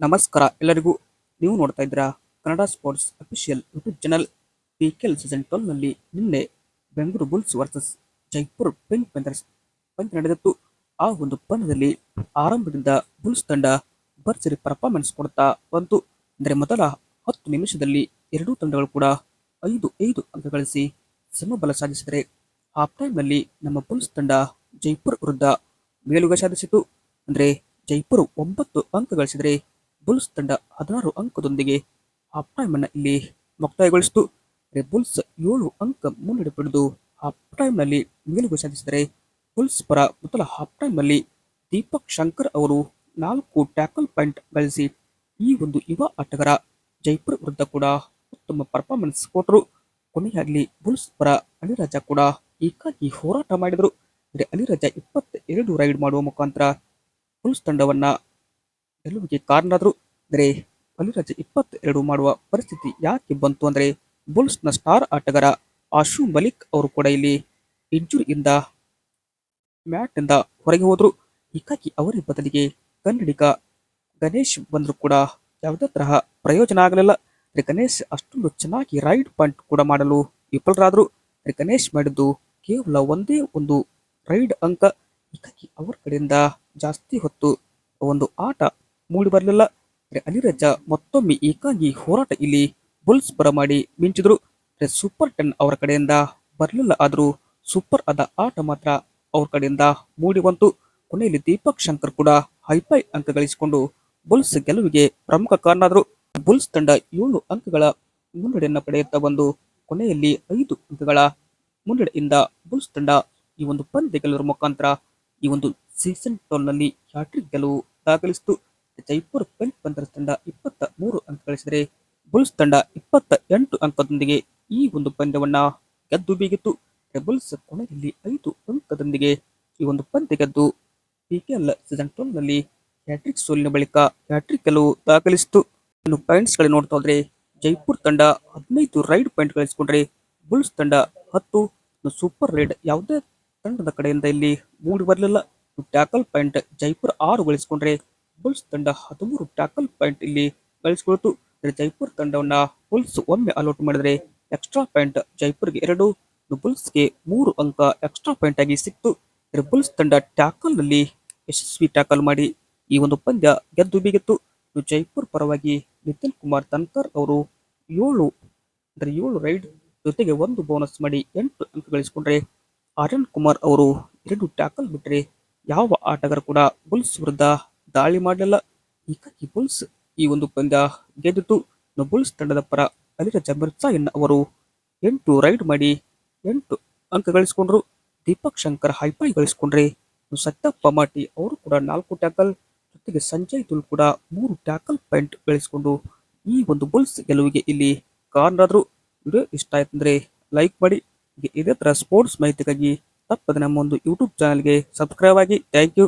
ನಮಸ್ಕಾರ ಎಲ್ಲರಿಗೂ. ನೀವು ನೋಡ್ತಾ ಇದ್ದೀರಾ Kannada sports official YouTube channel P K L season ಟ್ವೆಲ್ನಲ್ಲಿ ನಿನ್ನೆ Bengaluru Bulls versus Jaipur Pink Panthers ಪಂದ್ಯ ನಡೆದಿತ್ತು. ಆ ಒಂದು ಪಂದ್ಯದಲ್ಲಿ ಆರಂಭದಿಂದ ಬುಲ್ಸ್ ತಂಡ ಭರ್ಸರಿ ಪರ್ಫಾರ್ಮೆನ್ಸ್ ಕೊಡ್ತಾ ಬಂತು. ಅಂದರೆ ಮೊದಲ ಹತ್ತು ನಿಮಿಷದಲ್ಲಿ ಎರಡೂ ತಂಡಗಳು ಕೂಡ ಐದು ಐದು ಅಂಕ ಗಳಿಸಿ ಸಮಬಲ ಸಾಧಿಸಿದರೆ ಹಾಫ್ ಟೈಮ್ನಲ್ಲಿ ನಮ್ಮ ಬುಲ್ಸ್ ತಂಡ ಜೈಪುರ್ ವಿರುದ್ಧ ಮೇಲುಗೈ ಸಾಧಿಸಿತು. ಅಂದರೆ ಜೈಪುರ್ ಒಂಬತ್ತು ಅಂಕ ಗಳಿಸಿದರೆ ಬುಲ್ಸ್ ತಂಡ ಹದಿನಾರು ಅಂಕದೊಂದಿಗೆ ಹಾಫ್ ಟೈಮ್ ಅನ್ನ ಇಲ್ಲಿ ಮುಕ್ತಾಯಗೊಳಿಸಿತು. ಬುಲ್ಸ್ ಏಳು ಅಂಕ ಮುನ್ನಡೆ ಪಡೆದು ಹಾಫ್ ಟೈಮ್ನಲ್ಲಿ ಮೇಲುಗೈ ಸಾಧಿಸಿದರೆ ಬುಲ್ಸ್ ಪರ ಮೊದಲ ಹಾಫ್ ಟೈಮ್ನಲ್ಲಿ ದೀಪಕ್ ಶಂಕರ್ ಅವರು ನಾಲ್ಕು ಟ್ಯಾಕಲ್ ಪಾಯಿಂಟ್ ಗಳಿಸಿ ಈ ಒಂದು ಯುವ ಆಟಗಾರ ಜೈಪುರ್ ವಿರುದ್ಧ ಕೂಡ ಉತ್ತಮ ಪರ್ಫಾರ್ಮೆನ್ಸ್ ಕೊಟ್ಟರು. ಕೊನೆಯಾಗಲಿ ಬುಲ್ಸ್ ಪರ ಅಲಿರಾಜ ಕೂಡ ಏಕಾಗಿ ಹೋರಾಟ ಮಾಡಿದರು. ಅಲಿರಾಜ ಇಪ್ಪತ್ತ ಎರಡು ರೈಡ್ ಮಾಡುವ ಮುಖಾಂತರ ಬುಲ್ಸ್ ತಂಡವನ್ನ ಗೆಲುವಿಗೆ ಕಾರಣರಾದರು ಅಂದರೆ ಅಲಿರಾಜ ಇಪ್ಪತ್ತೆರಡು ಮಾಡುವ ಪರಿಸ್ಥಿತಿ ಯಾಕೆ ಬಂತು ಅಂದರೆ ಬುಲ್ಸ್ನ ಸ್ಟಾರ್ ಆಟಗಾರ ಆಶು ಮಲಿಕ್ ಅವರು ಕೂಡ ಇಲ್ಲಿ ಇಂಜುರಿಯಿಂದ ಮ್ಯಾಟ್ನಿಂದ ಹೊರಗೆ ಹೋದರು. ಹೀಗಾಗಿ ಅವರ ಬದಲಿಗೆ ಕನ್ನಡಿಗ ಗಣೇಶ್ ಬಂದರೂ ಕೂಡ ಯಾವುದೇ ತರಹ ಪ್ರಯೋಜನ ಆಗಲಿಲ್ಲ. ಗಣೇಶ್ ಅಷ್ಟೊಂದು ಚೆನ್ನಾಗಿ ರೈಡ್ ಪಾಯಿಂಟ್ ಕೂಡ ಮಾಡಲು ವಿಫಲರಾದರು. ಗಣೇಶ್ ಮಾಡಿದ್ದು ಕೇವಲ ಒಂದೇ ಒಂದು ರೈಡ್ ಅಂಕ. ಹೀಗಾಗಿ ಅವರ ಕಡೆಯಿಂದ ಜಾಸ್ತಿ ಹೊತ್ತು ಒಂದು ಆಟ ಮೂಡಿ ಬರಲಿಲ್ಲ. ಅಲಿರಜ್ಜ ಮತ್ತೊಮ್ಮೆ ಏಕಾಗಿ ಹೋರಾಟ ಇಲ್ಲಿ ಬುಲ್ಸ್ ಪರ ಮಾಡಿ ಮಿಂಚಿದ್ರು. ಸೂಪರ್ ಟೆನ್ ಅವರ ಕಡೆಯಿಂದ ಬರಲಿಲ್ಲ ಆದರೂ ಸೂಪರ್ ಆದ ಆಟ ಮಾತ್ರ ಅವ್ರ ಕಡೆಯಿಂದ ಮೂಡಿ ಬಂತು. ಕೊನೆಯಲ್ಲಿ ದೀಪಕ್ ಶಂಕರ್ ಕೂಡ ಹೈಫೈ ಅಂಕ ಗಳಿಸಿಕೊಂಡು ಬುಲ್ಸ್ ಗೆಲುವಿಗೆ ಪ್ರಮುಖ ಕಾರಣಾದರು. ಬುಲ್ಸ್ ತಂಡ ಏಳು ಅಂಕಗಳ ಮುನ್ನಡೆಯನ್ನು ಪಡೆಯುತ್ತಾ ಬಂದು ಕೊನೆಯಲ್ಲಿ ಐದು ಅಂಕಗಳ ಮುನ್ನಡೆಯಿಂದ ಬುಲ್ಸ್ ತಂಡ ಈ ಒಂದು ಪಂದ್ಯ ಗೆಲ್ಲುವ ಮುಖಾಂತರ ಈ ಒಂದು ಸೀಸನ್ನಲ್ಲಿ ಹ್ಯಾಟ್ರಿಕ್ ಗೆಲುವು ದಾಖಲಿಸಿತು. ಜೈಪುರ್ ಪೆಂಟ್ ಪಂದರ್ಸ್ ತಂಡ ಇಪ್ಪತ್ತ ಮೂರು ಅಂಕ ಗಳಿಸಿದರೆ ಬುಲ್ಸ್ ತಂಡ ಇಪ್ಪತ್ತ ಎಂಟು ಅಂಕದೊಂದಿಗೆ ಈ ಒಂದು ಪಂದ್ಯವನ್ನ ಗೆದ್ದು ಬೀಗಿತ್ತು. ಬುಲ್ಸ್ ಕೊನೆಯಲ್ಲಿ ಐದು ಅಂಕದೊಂದಿಗೆ ಈ ಒಂದು ಪಂದ್ಯ ಗೆದ್ದು ಪಿಕೆಎಲ್ ಸೀಸನ್ನಲ್ಲಿ ಹ್ಯಾಟ್ರಿಕ್ ಸೋಲಿನ ಬಳಿಕ ಹ್ಯಾಟ್ರಿಕ್ ಗೆಲುವು ದಾಖಲಿಸಿತು. ಇನ್ನು ಪಾಯಿಂಟ್ಸ್ಗಳು ನೋಡ್ತಾ ಹೋದ್ರೆ ಜೈಪುರ್ ತಂಡ ಹದಿನೈದು ರೈಡ್ ಪಾಯಿಂಟ್ ಗಳಿಸಿಕೊಂಡ್ರೆ ಬುಲ್ಸ್ ತಂಡ ಹತ್ತು. ಸೂಪರ್ ರೈಡ್ ಯಾವುದೇ ತಂಡದ ಕಡೆಯಿಂದ ಇಲ್ಲಿ ಮೂಡಿ ಬರಲಿಲ್ಲ. ಟ್ಯಾಕಲ್ ಪಾಯಿಂಟ್ ಜೈಪುರ್ ಆರು ಗಳಿಸಿಕೊಂಡ್ರೆ ಬುಲ್ಸ್ ತಂಡ ಹದಿಮೂರು ಟ್ಯಾಕಲ್ ಪಾಯಿಂಟ್ ಇಲ್ಲಿ ಗಳಿಸಿಕೊಳ್ತು. ಜೈಪುರ್ ತಂಡವನ್ನ ಬುಲ್ಸ್ ಒಮ್ಮೆ ಅಲೌಟ್ ಮಾಡಿದರೆ ಎಕ್ಸ್ಟ್ರಾ ಪಾಯಿಂಟ್ ಜೈಪುರ್ಗೆ ಎರಡು ಬುಲ್ಸ್ಗೆ ಮೂರು ಅಂಕ ಎಕ್ಸ್ಟ್ರಾ ಪಾಯಿಂಟ್ ಆಗಿ ಸಿಕ್ತು. ಬುಲ್ಸ್ ತಂಡ ಟ್ಯಾಕಲ್ನಲ್ಲಿ ಯಶಸ್ವಿ ಟ್ಯಾಕಲ್ ಮಾಡಿ ಈ ಒಂದು ಪಂದ್ಯ ಗೆದ್ದು ಬೀಗಿತ್ತು. ಜೈಪುರ್ ಪರವಾಗಿ ನಿತಿನ್ ಕುಮಾರ್ ತನ್ಕರ್ ಅವರು ಏಳು, ಅಂದ್ರೆ ಏಳು ರೈಡ್ ಜೊತೆಗೆ ಒಂದು ಬೋನಸ್ ಮಾಡಿ ಎಂಟು ಅಂಕ ಗಳಿಸಿಕೊಂಡ್ರೆ ಆರ್ಯನ್ ಕುಮಾರ್ ಅವರು ಎರಡು ಟ್ಯಾಕಲ್ ಬಿಟ್ಟರೆ ಯಾವ ಆಟಗಾರ ಕೂಡ ಬುಲ್ಸ್ ವಿರುದ್ಧ ದಾಳಿ ಮಾಡಲಿಲ್ಲ. ಹೀಗಾಗಿ ಬುಲ್ಸ್ ಈ ಒಂದು ಪಂದ್ಯ ಗೆದ್ದಿತು ಬುಲ್ಸ್ ತಂಡದ ಪರ ಅಲಿರ ಜಮೀರ್ ಸಾಯಿನ್ ಅವರು ಎಂಟು ರೈಡ್ ಮಾಡಿ ಎಂಟು ಅಂಕ ಗಳಿಸಿಕೊಂಡ್ರು. ದೀಪಕ್ ಶಂಕರ್ ಹೈಫೈ ಗಳಿಸಿಕೊಂಡ್ರೆ ಸತ್ಯಪ್ಪ ಮಾಟಿ ಅವರು ಕೂಡ ನಾಲ್ಕು ಟ್ಯಾಕಲ್ ಜೊತೆಗೆ ಸಂಜಯ್ ತುಲ್ ಕೂಡ ಮೂರು ಟ್ಯಾಕಲ್ ಪಾಯಿಂಟ್ ಗಳಿಸಿಕೊಂಡು ಈ ಒಂದು ಬುಲ್ಸ್ ಗೆಲುವಿಗೆ ಇಲ್ಲಿ ಕಾರಣರಾದ್ರು. ವಿಡಿಯೋ ಇಷ್ಟ ಆಯ್ತು ಅಂದ್ರೆ ಲೈಕ್ ಮಾಡಿ. ಇದೇ ತರ ಸ್ಪೋರ್ಟ್ಸ್ ಮಾಹಿತಿಗಾಗಿ ತಪ್ಪದೆ ನಮ್ಮ ಒಂದು ಯೂಟ್ಯೂಬ್ ಚಾನಲ್ಗೆ ಸಬ್ಸ್ಕ್ರೈಬ್ ಆಗಿ. Thank you